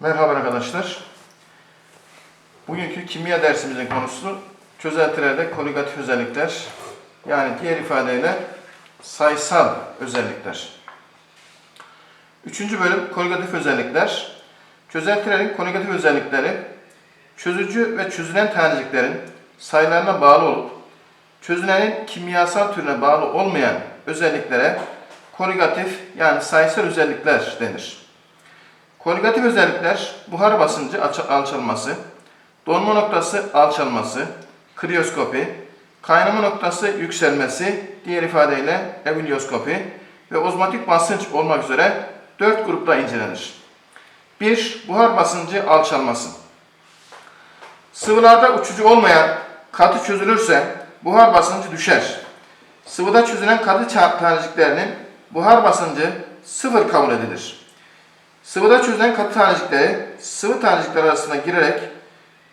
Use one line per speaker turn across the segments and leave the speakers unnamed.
Merhaba arkadaşlar. Bugünkü kimya dersimizin konusu çözeltilerde koligatif özellikler. Yani diğer ifadeyle sayısal özellikler. Üçüncü bölüm koligatif özellikler. Çözeltilerin koligatif özellikleri çözücü ve çözülen taneciklerin sayılarına bağlı olup çözülenin kimyasal türüne bağlı olmayan özelliklere koligatif yani sayısal özellikler denir. Koligatif özellikler buhar basıncı alça- alçalması, donma noktası alçalması, kriyoskopi, kaynama noktası yükselmesi, diğer ifadeyle ebilyoskopi ve ozmotik basınç olmak üzere dört grupta incelenir. 1. Buhar basıncı alçalması. Sıvılarda uçucu olmayan katı çözülürse buhar basıncı düşer. Sıvıda çözülen katı taneciklerinin buhar basıncı sıfır kabul edilir. Sıvıda çözülen katı tanecikleri sıvı tanecikler arasına girerek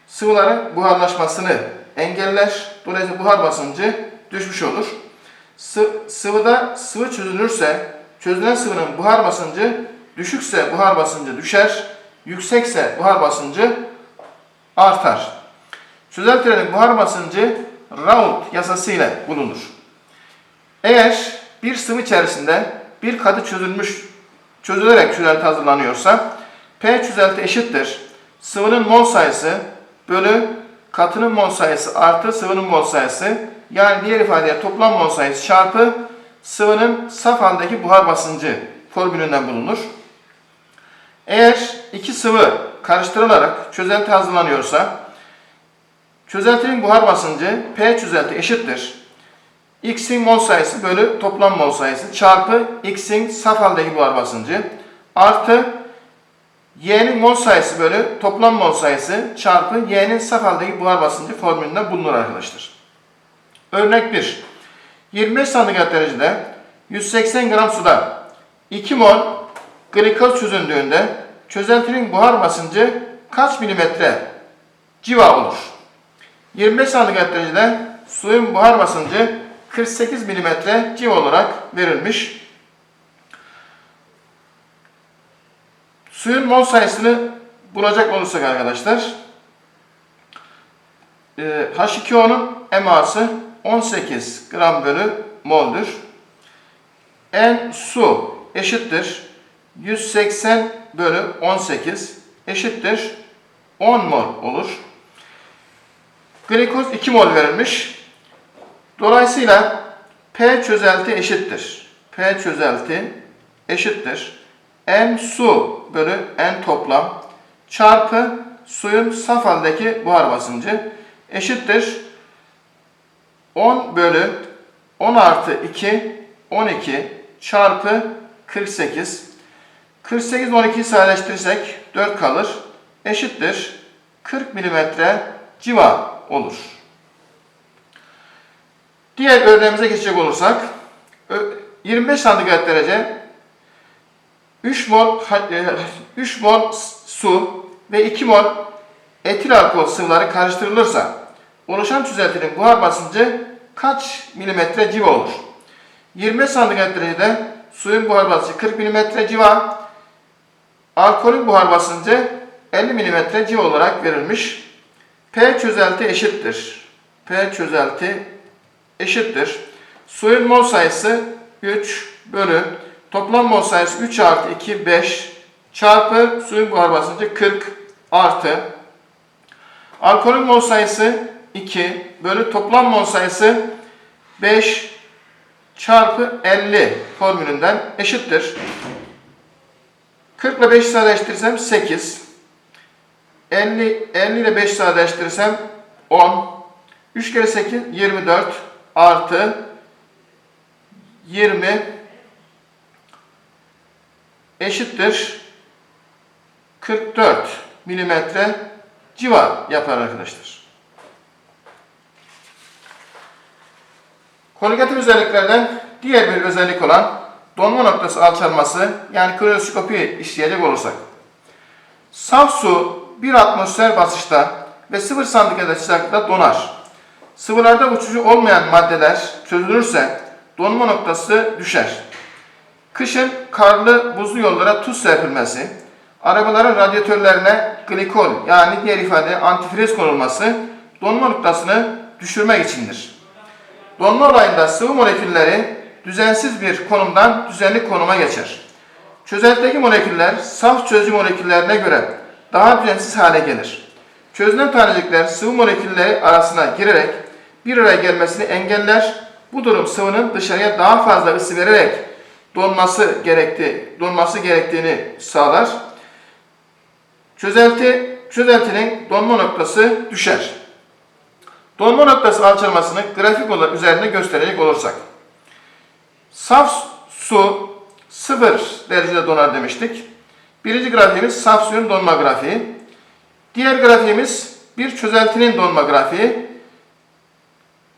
sıvıların buharlaşmasını engeller. Dolayısıyla buhar basıncı düşmüş olur. Sı- sıvıda sıvı çözülürse çözülen sıvının buhar basıncı düşükse buhar basıncı düşer, yüksekse buhar basıncı artar. Çözeltilerin buhar basıncı Raoult yasası ile bulunur. Eğer bir sıvı içerisinde bir katı çözülmüş çözülerek çözelti hazırlanıyorsa P çözelti eşittir. Sıvının mol sayısı bölü katının mol sayısı artı sıvının mol sayısı yani diğer ifadeyle toplam mol sayısı çarpı sıvının saf haldeki buhar basıncı formülünden bulunur. Eğer iki sıvı karıştırılarak çözelti hazırlanıyorsa çözeltinin buhar basıncı P çözelti eşittir. X'in mol sayısı bölü toplam mol sayısı çarpı X'in saf haldeki buhar basıncı artı Y'nin mol sayısı bölü toplam mol sayısı çarpı Y'nin saf haldeki buhar basıncı formülünden bulunur arkadaşlar. Örnek 1. 25 santigrat derecede 180 gram suda 2 mol glikoz çözündüğünde çözeltinin buhar basıncı kaç milimetre civa olur? 25 santigrat derecede suyun buhar basıncı 48 milimetre civa olarak verilmiş. Suyun mol sayısını bulacak olursak arkadaşlar e, H2O'nun eması 18 gram bölü moldür. N su eşittir 180 bölü 18 eşittir 10 mol olur. Glikoz 2 mol verilmiş. Dolayısıyla P çözelti eşittir. P çözelti eşittir. N su bölü N toplam çarpı suyun saf haldeki buhar basıncı eşittir. 10 bölü 10 artı 2 12 çarpı 48 48 12'yi sadeleştirirsek 4 kalır. Eşittir 40 milimetre civa olur. Diğer örneğimize geçecek olursak ö- 25 santigrat derece 3 mol ha- e, 3 mol su ve 2 mol etil alkol sıvıları karıştırılırsa oluşan çözeltinin buhar basıncı kaç milimetre civa olur? 25 santigrat derecede suyun buhar basıncı 40 milimetre civa, alkolün buhar basıncı 50 milimetre civa olarak verilmiş. P çözelti eşittir. P çözelti eşittir. Suyun mol sayısı 3 bölü toplam mol sayısı 3 artı 2 5 çarpı suyun buhar basıncı 40 artı alkolün mol sayısı 2 bölü toplam mol sayısı 5 çarpı 50 formülünden eşittir. 40 ile 5 sadeleştirirsem 8 50, 50 ile 5 sadeleştirirsem 10 3 kere 8 24 artı 20 eşittir 44 milimetre civa yapar arkadaşlar. Koligatif özelliklerden diğer bir özellik olan donma noktası alçalması yani kriyoskopi işleyecek olursak. Saf su 1 atmosfer basınçta ve 0 santigrat sıcaklıkta donar. Sıvılarda uçucu olmayan maddeler çözülürse donma noktası düşer. Kışın karlı buzlu yollara tuz serpilmesi, arabaların radyatörlerine glikol yani diğer ifade antifriz konulması donma noktasını düşürmek içindir. Donma olayında sıvı molekülleri düzensiz bir konumdan düzenli konuma geçer. Çözeltideki moleküller saf çözücü moleküllerine göre daha düzensiz hale gelir. Çözünen tanecikler sıvı molekülleri arasına girerek bir araya gelmesini engeller. Bu durum sıvının dışarıya daha fazla ısı vererek donması gerekti, donması gerektiğini sağlar. Çözelti, çözeltinin donma noktası düşer. Donma noktası alçalmasını grafik olarak üzerinde gösterecek olursak. Saf su 0 derecede donar demiştik. Birinci grafiğimiz saf suyun donma grafiği. Diğer grafiğimiz bir çözeltinin donma grafiği.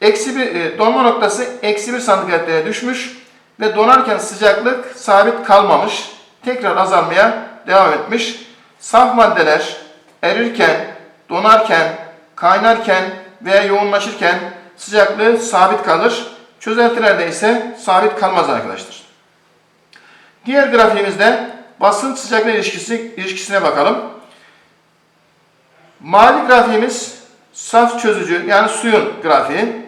Eksi bir, e, donma noktası eksi 1 santigradereye düşmüş ve donarken sıcaklık sabit kalmamış. Tekrar azalmaya devam etmiş. Saf maddeler erirken, donarken, kaynarken veya yoğunlaşırken sıcaklığı sabit kalır. Çözeltilerde ise sabit kalmaz arkadaşlar. Diğer grafiğimizde basınç sıcaklık ilişkisi, ilişkisine bakalım. Mavi grafiğimiz saf çözücü yani suyun grafiği.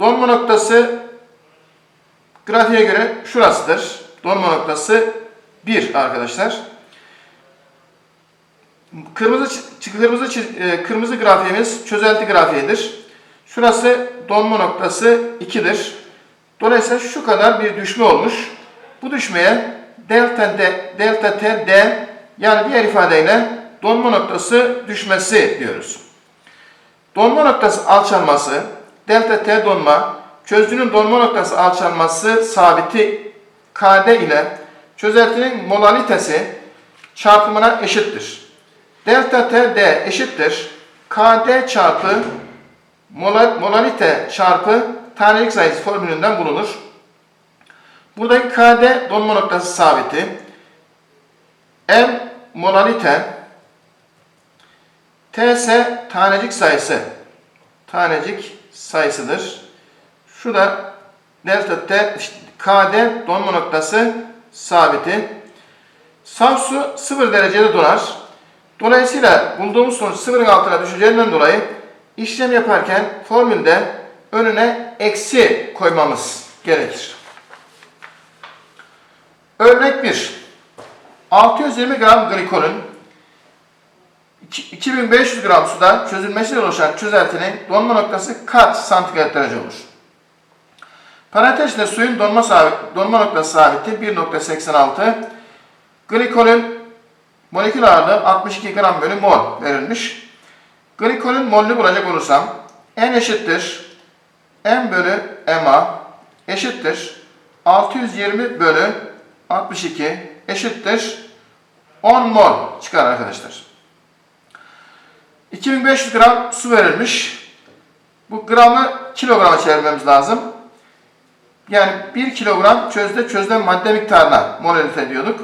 Donma noktası grafiğe göre şurasıdır. Donma noktası 1 arkadaşlar. Kırmızı kırmızı e, kırmızı grafiğimiz çözelti grafiğidir. Şurası donma noktası 2'dir. Dolayısıyla şu kadar bir düşme olmuş. Bu düşmeye delta D, delta T D yani diğer ifadeyle donma noktası düşmesi diyoruz. Donma noktası alçalması, delta T donma, çözücünün donma noktası alçalması sabiti KD ile çözeltinin molalitesi çarpımına eşittir. Delta T D eşittir. KD çarpı mola- molalite çarpı tanelik sayısı formülünden bulunur. Buradaki KD donma noktası sabiti. M molalite TS tanecik sayısı. Tanecik sayısıdır. Şu da delta T KD donma noktası sabiti. Saf su 0 derecede donar. Dolayısıyla bulduğumuz sonuç sıfırın altına düşeceğinden dolayı işlem yaparken formülde önüne eksi koymamız gerekir. Örnek 1. 620 gram glikolün 2500 gram suda çözülmesiyle oluşan çözeltinin donma noktası kaç santigrat derece olur? Parantez içinde suyun donma, sabit, donma noktası sabiti 1.86. Glikolün molekül ağırlığı 62 gram bölü mol verilmiş. Glikolün molünü bulacak olursam N eşittir M bölü MA eşittir 620 bölü 62 eşittir 10 mol çıkar arkadaşlar. 2500 gram su verilmiş. Bu gramı kilograma çevirmemiz lazım. Yani 1 kilogram çözde çözülen madde miktarına molalite diyorduk.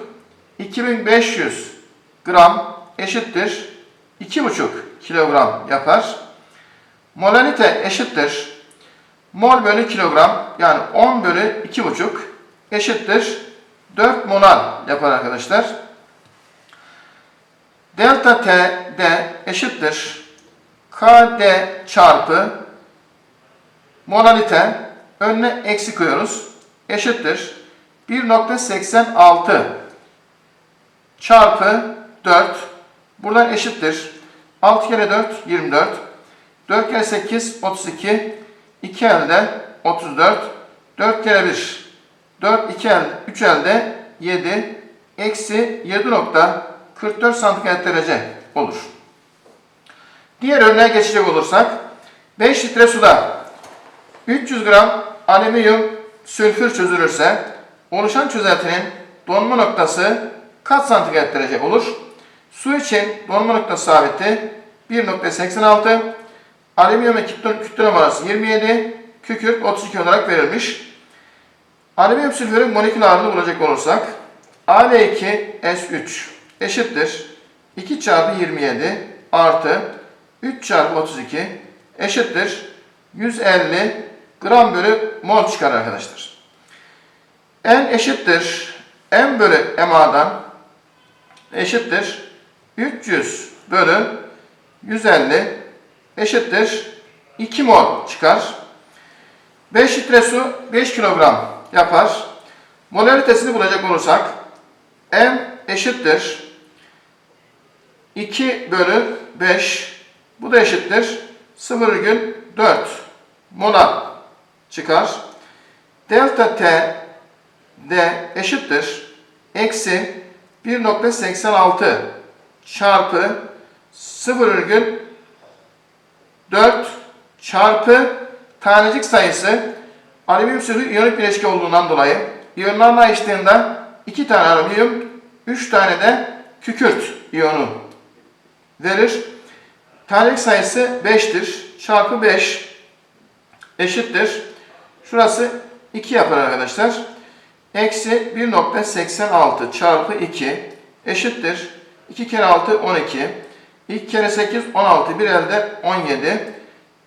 2500 gram eşittir 2,5 kilogram yapar. Molalite eşittir mol bölü kilogram yani 10 bölü 2,5 eşittir 4 molal yapar arkadaşlar. Delta T D eşittir KD çarpı molalite önüne eksi koyuyoruz. Eşittir 1.86 çarpı 4 buradan eşittir. 6 kere 4 24 4 kere 8 32 2 elde 34 4 kere 1 4 2 elde 3 elde 7 eksi 7.44 santigrat derece olur. Diğer örneğe geçecek olursak 5 litre suda 300 gram alüminyum sülfür çözülürse oluşan çözeltinin donma noktası kaç santigrat derece olur? Su için donma noktası sabiti 1.86, alüminyum kütle numarası 27, kükürt 32 olarak verilmiş. Alüminyum sülfürün molekül ağırlığını bulacak olursak Al2S3 eşittir 2 çarpı 27 artı 3 çarpı 32 eşittir 150 gram bölü mol çıkar arkadaşlar. N eşittir M bölü MA'dan eşittir 300 bölü 150 eşittir 2 mol çıkar. 5 litre su 5 kilogram yapar. Molaritesini bulacak olursak M eşittir 2 bölü 5 bu da eşittir. 0,4 molar çıkar. Delta T D eşittir. Eksi 1.86 çarpı 0,4 çarpı tanecik sayısı alüminyum sülfür iyonik bileşik olduğundan dolayı iyonlarla ayrıştığında 2 tane alüminyum 3 tane de kükürt iyonu verir. Tanecik sayısı 5'tir. Çarpı 5 eşittir. Şurası 2 yapar arkadaşlar. Eksi 1.86 çarpı 2 eşittir. 2 kere 6 12. 2 kere 8 16. Bir elde 17.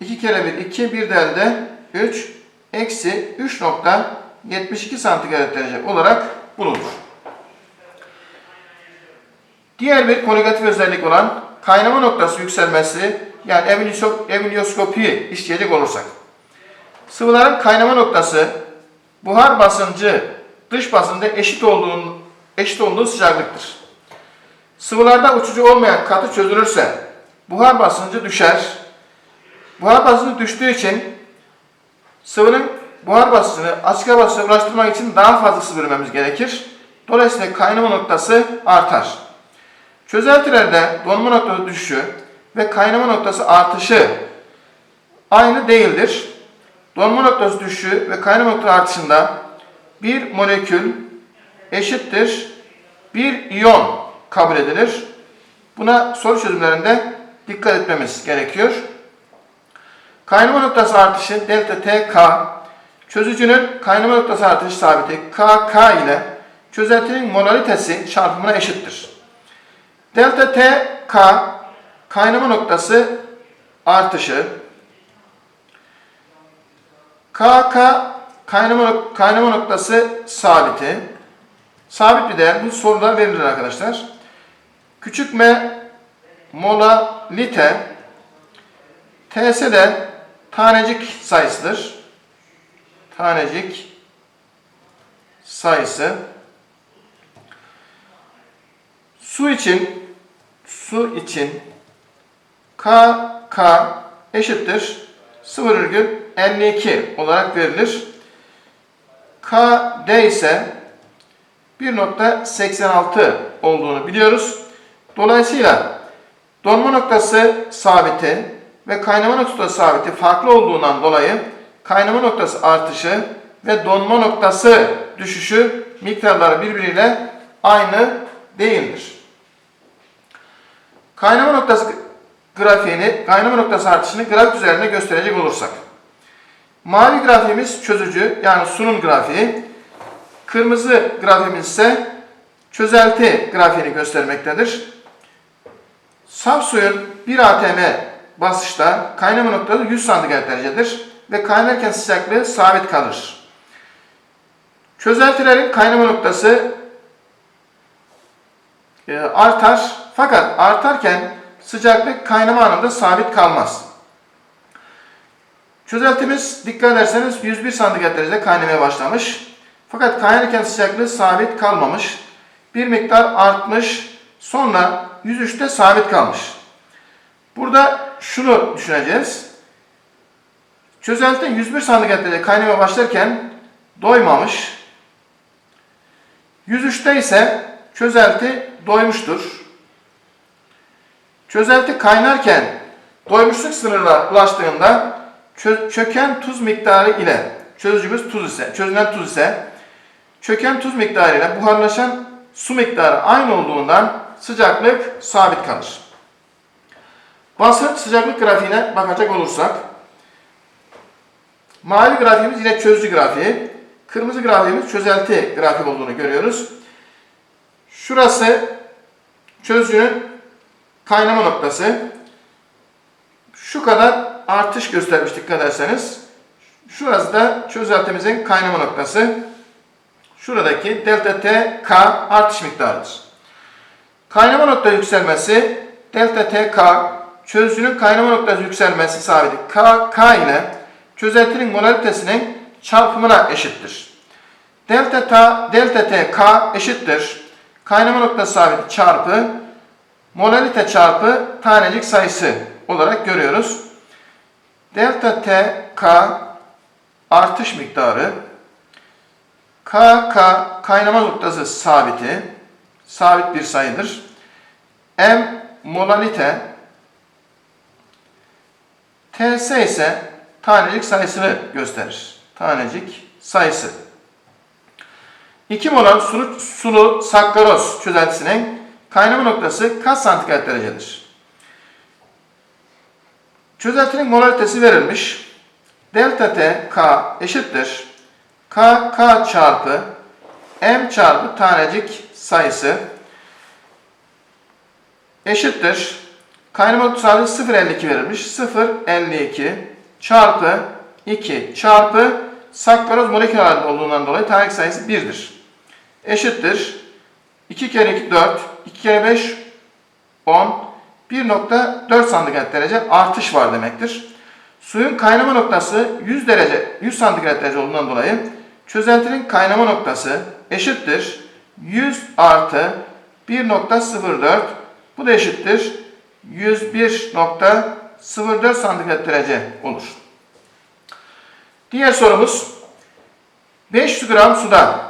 2 kere 1 2. Bir de elde 3. Eksi 3.72 santigrat derece olarak bulunur. Diğer bir koligatif özellik olan kaynama noktası yükselmesi yani emilioskopi işleyecek olursak. Sıvıların kaynama noktası buhar basıncı dış basıncında eşit olduğu, eşit olduğu sıcaklıktır. Sıvılarda uçucu olmayan katı çözülürse buhar basıncı düşer. Buhar basıncı düştüğü için sıvının buhar basıncını açık hava ulaştırmak için daha fazla sıvı vermemiz gerekir. Dolayısıyla kaynama noktası artar. Çözeltilerde donma noktası düşüşü ve kaynama noktası artışı aynı değildir. Donma noktası düşüşü ve kaynama noktası artışında bir molekül eşittir bir iyon kabul edilir. Buna soru çözümlerinde dikkat etmemiz gerekiyor. Kaynama noktası artışı delta TK çözücünün kaynama noktası artışı sabiti KK ile çözeltinin molaritesi çarpımına eşittir. Delta TK kaynama noktası artışı KK kaynama, kaynama noktası sabiti. Sabit bir değer. Bu soruda verilir arkadaşlar. Küçük m molalite TS de tanecik sayısıdır. Tanecik sayısı. Su için su için KK eşittir 0,52 olarak verilir. KD ise 1.86 olduğunu biliyoruz. Dolayısıyla donma noktası sabiti ve kaynama noktası sabiti farklı olduğundan dolayı kaynama noktası artışı ve donma noktası düşüşü miktarları birbiriyle aynı değildir. Kaynama noktası grafiğini, kaynama noktası artışını grafik üzerinde gösterecek olursak. Mavi grafiğimiz çözücü yani sunum grafiği. Kırmızı grafiğimiz ise çözelti grafiğini göstermektedir. Saf suyun 1 atm basışta kaynama noktası 100 santigrat derecedir ve kaynarken sıcaklığı sabit kalır. Çözeltilerin kaynama noktası e, artar fakat artarken sıcaklık kaynama anında sabit kalmaz. Çözeltimiz dikkat ederseniz 101 santigrat derecede kaynamaya başlamış. Fakat kaynarken sıcaklığı sabit kalmamış. Bir miktar artmış. Sonra 103'te sabit kalmış. Burada şunu düşüneceğiz. Çözelti 101 santigrat derece kaynamaya başlarken doymamış. 103'te ise çözelti doymuştur. Çözelti kaynarken doymuşluk sınırına ulaştığında çö çöken tuz miktarı ile çözücümüz tuz ise, çözünen tuz ise çöken tuz miktarı ile buharlaşan su miktarı aynı olduğundan sıcaklık sabit kalır. Basınç sıcaklık grafiğine bakacak olursak mavi grafiğimiz yine çözücü grafiği, kırmızı grafiğimiz çözelti grafik olduğunu görüyoruz. Şurası çözücünün kaynama noktası. Şu kadar artış göstermiş dikkat ederseniz. Şurası da çözeltimizin kaynama noktası. Şuradaki delta T K artış miktarıdır. Kaynama nokta yükselmesi delta TK çözücünün kaynama noktası yükselmesi sabiti K, K ile çözeltinin molalitesinin çarpımına eşittir. Delta T, delta T K eşittir. Kaynama noktası sabiti çarpı molalite çarpı tanecik sayısı olarak görüyoruz. Delta T K artış miktarı K K kaynama noktası sabiti sabit bir sayıdır. M molalite TS ise tanecik sayısını gösterir. Tanecik sayısı. 2 molar sulu, sulu sakkaroz çözeltisinin kaynama noktası kaç santigrat derecedir? Çözeltinin molalitesi verilmiş. Delta T K eşittir. K K çarpı M çarpı tanecik sayısı eşittir. Kaynama noktası 0.52 verilmiş. 0.52 çarpı 2 çarpı sakkaroz molekül olduğundan dolayı tanecik sayısı 1'dir. Eşittir. 2 kere 2 4, 2 kere 5 10, 1.4 santigrat derece artış var demektir. Suyun kaynama noktası 100 derece 100 santigrat derece olduğundan dolayı çözeltinin kaynama noktası eşittir 100 artı 1.04 bu da eşittir 101.04 santigrat derece olur. Diğer sorumuz 500 gram suda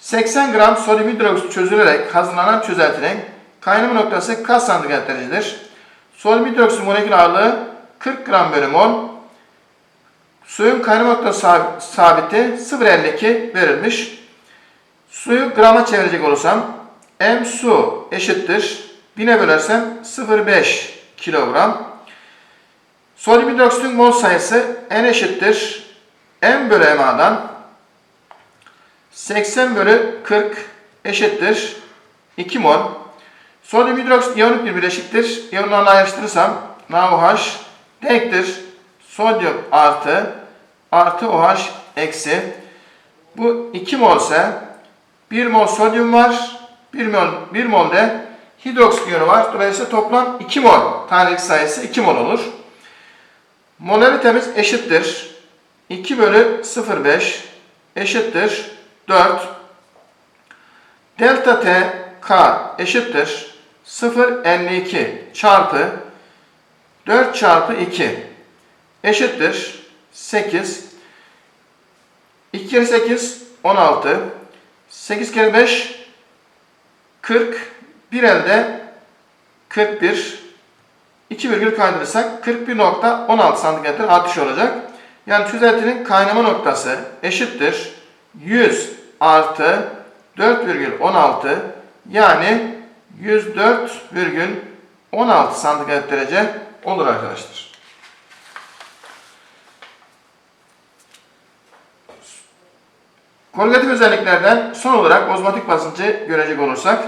80 gram sodyum hidroksit çözülerek hazırlanan çözeltinin kaynama noktası kaç santigrat derecedir? Sodyum hidroksit molekül ağırlığı 40 gram bölü mol. Suyun kaynama noktası sab- sabiti 0.52 verilmiş. Suyu grama çevirecek olursam M su eşittir. 1000'e bölersem 0.5 kilogram. Sodyum hidroksitin mol sayısı N eşittir. M bölü MA'dan 80 bölü 40 eşittir 2 mol. Sodyum hidroksit iyonik bir bileşiktir. İyonlarını ayrıştırırsam NaOH denktir. Sodyum artı artı OH eksi. Bu 2 mol ise 1 mol sodyum var. 1 mol, 1 mol de hidroksit iyonu var. Dolayısıyla toplam 2 mol. Tanecik sayısı 2 mol olur. Molaritemiz eşittir. 2 bölü 0,5 eşittir 4. Delta T K eşittir 0,52 çarpı 4 çarpı 2 eşittir 8. 2 kere 8 16. 8 kere 5 40. Bir elde 41. 2 virgül kaydırırsak 41.16 santimetre artış olacak. Yani çözeltinin kaynama noktası eşittir 100 artı 4,16 yani 104,16 santigrat derece olur arkadaşlar. Korelatif özelliklerden son olarak ozmotik basıncı görecek olursak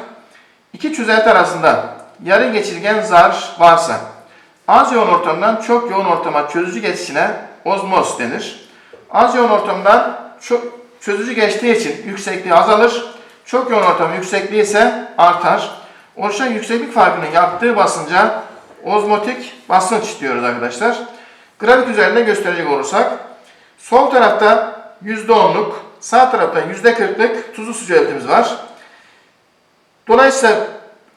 iki çözelti arasında yarı geçirgen zar varsa az yoğun ortamdan çok yoğun ortama çözücü geçişine ozmoz denir. Az yoğun ortamdan çok çözücü geçtiği için yüksekliği azalır. Çok yoğun ortam yüksekliği ise artar. Oluşan yükseklik farkının yaptığı basınca ozmotik basınç diyoruz arkadaşlar. Grafik üzerinde gösterecek olursak sol tarafta %10'luk, sağ tarafta %40'lık tuzlu su çözeltimiz var. Dolayısıyla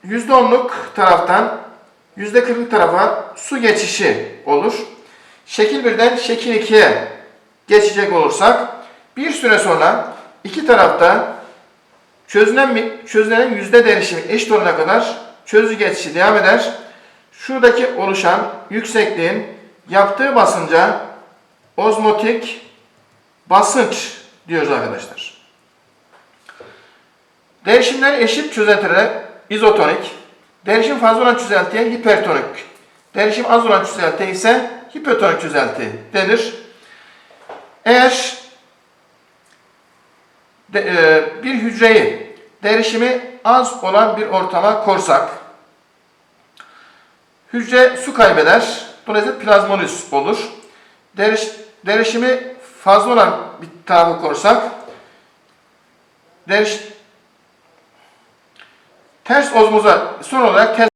%10'luk taraftan %40'lık tarafa su geçişi olur. Şekil 1'den şekil 2'ye geçecek olursak bir süre sonra iki tarafta çözünen, çözünenin yüzde değişimi eşit olana kadar çözücü geçişi devam eder. Şuradaki oluşan yüksekliğin yaptığı basınca ozmotik basınç diyoruz arkadaşlar. Değişimler eşit çözeltilere izotonik, değişim fazla olan çözeltiye hipertonik, değişim az olan çözeltiye ise hipotonik çözelti denir. Eğer de, e, bir hücreyi derişimi az olan bir ortama korsak, hücre su kaybeder, dolayısıyla plazmolüs olur. Deriş, derişimi fazla olan bir tarafı korsak, deriş, Ters ozmoza son olarak ters